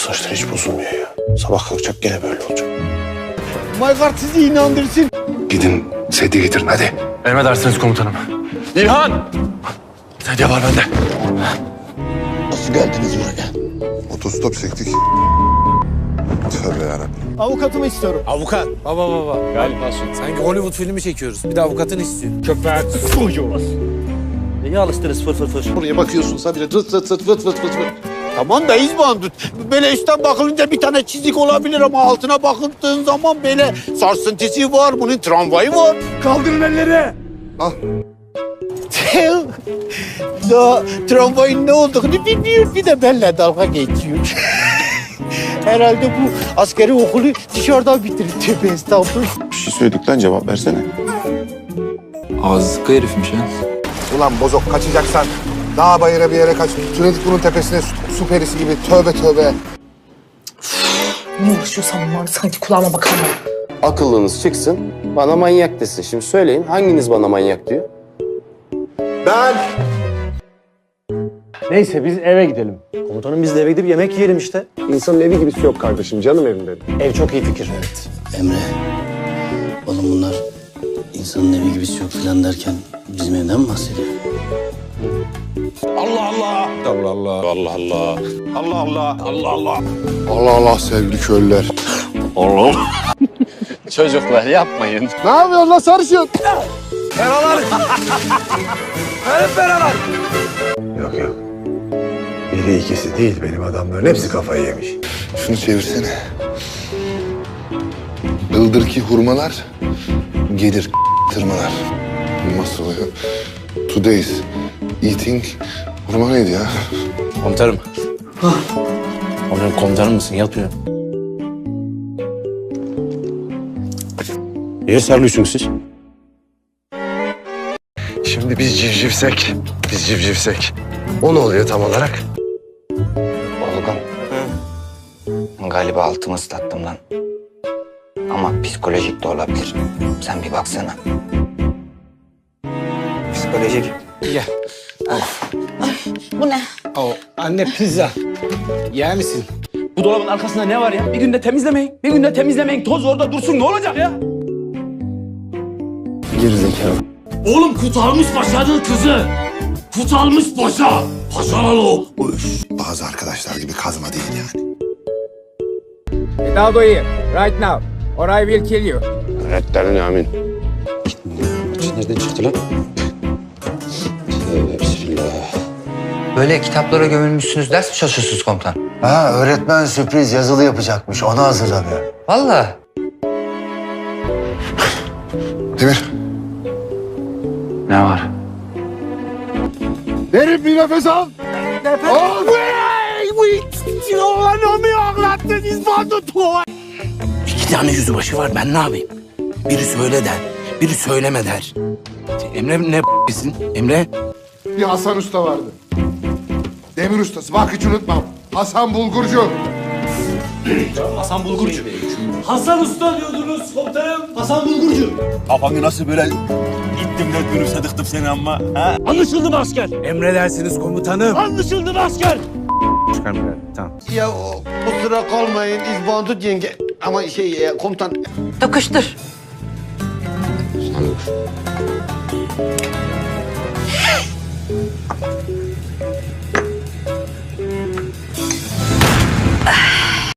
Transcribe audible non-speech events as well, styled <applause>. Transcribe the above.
saçlar hiç bozulmuyor ya. Sabah kalkacak gene böyle olacak. Maygart sizi inandırsın. Gidin sedye getirin hadi. Emredersiniz komutanım. İlhan! Sedye var bende. Nasıl geldiniz buraya? Otostop çektik. Tövbe yarabbim. Avukatımı istiyorum. Avukat. Baba baba. Galiba Sanki Hollywood filmi çekiyoruz. Bir de avukatını istiyor. Köpek. Neye alıştınız fır fır fır? Buraya bakıyorsun sadece tıt tıt tıt vıt vıt vıt vıt. Tamam da İzbandut. Böyle üstten bakılınca bir tane çizik olabilir ama altına bakıldığın zaman böyle sarsıntısı var. Bunun tramvayı var. Kaldırın elleri. Al. Daha tramvayın ne olduğunu bilmiyor. Bir de benimle dalga geçiyor. <laughs> Herhalde bu askeri okulu dışarıdan bitirdi. Tövbe estağfurullah. Bir şey söyledik lan cevap versene. Ağzı sıkı herifmiş ha. Ulan bozok kaçacaksan dağ bayıra bir yere kaç. Türedik bunun tepesine su, su perisi gibi. Tövbe tövbe. Ne uğraşıyorsam var sanki kulağıma bakan var. Akıllınız çıksın, bana manyak desin. Şimdi söyleyin, hanginiz bana manyak diyor? Ben. Neyse biz eve gidelim. Komutanım biz de eve gidip yemek yiyelim işte. İnsanın evi gibisi yok kardeşim. Canım evim benim. Ev çok iyi fikir. Evet. Emre, oğlum bunlar insanın evi gibisi yok falan derken bizim evden mi bahsediyor? Allah Allah sevgili köylüler. <laughs> Çocuklar yapmayın. Ne yapıyorsun lan sarışın? Yok yok. Biri ikisi değil benim adamların hepsi kafayı yemiş. Şunu çevirsene. Bildir ki hurmalar, gelir tırmalar. Nasıl oluyor? Today's eating hurma neydi ya? Komutanım. Komutanım komutanım mısın? Yapıyorum. Niye sarılıyorsunuz siz? Şimdi biz civcivsek, biz civcivsek. O ne oluyor tam olarak? Olgun. Galiba altımı ıslattım lan. Ama psikolojik de olabilir. Sen bir baksana. Psikolojik. Bu ne? O anne pizza. Yer misin? Bu dolabın arkasında ne var ya? Bir günde temizlemeyin. Bir günde temizlemeyin. Toz orada dursun. Ne olacak ya? Gerizekalı. Oğlum kurtarmış paşanın kızı. Kurtarmış paşa. Paşalalı. Bazı arkadaşlar gibi kazma değil yani. Hidalgo here. Right now. Or I will kill you. Redlerin amin. Nereden çıktı lan? Böyle kitaplara gömülmüşsünüz, ders mi çalışıyorsunuz komutan? Ha öğretmen sürpriz yazılı yapacakmış. Onu hazırlanıyor. Vallahi. Demir. Ne var? Derin bir nefes al. Al. İki tane yüzbaşı var ben ne yapayım? Biri söyle der. Biri söyleme der. Emre ne b***sin? Emre? Bir Hasan Usta vardı. Demir ustası. Bak hiç unutmam. Hasan Bulgurcu. Hasan Usta diyordunuz komutanım. Hasan Bulgurcu. Kafanı nasıl böyle gittim de dürüse tıktım seni ama. Ha? Anlaşıldı mı asker? Emredersiniz komutanım. Anlaşıldı mı asker? Çıkar mı? Tamam. Ya o, kusura kalmayın İzbandut yenge. Ama şey e, komutan Takıştır. Sanır.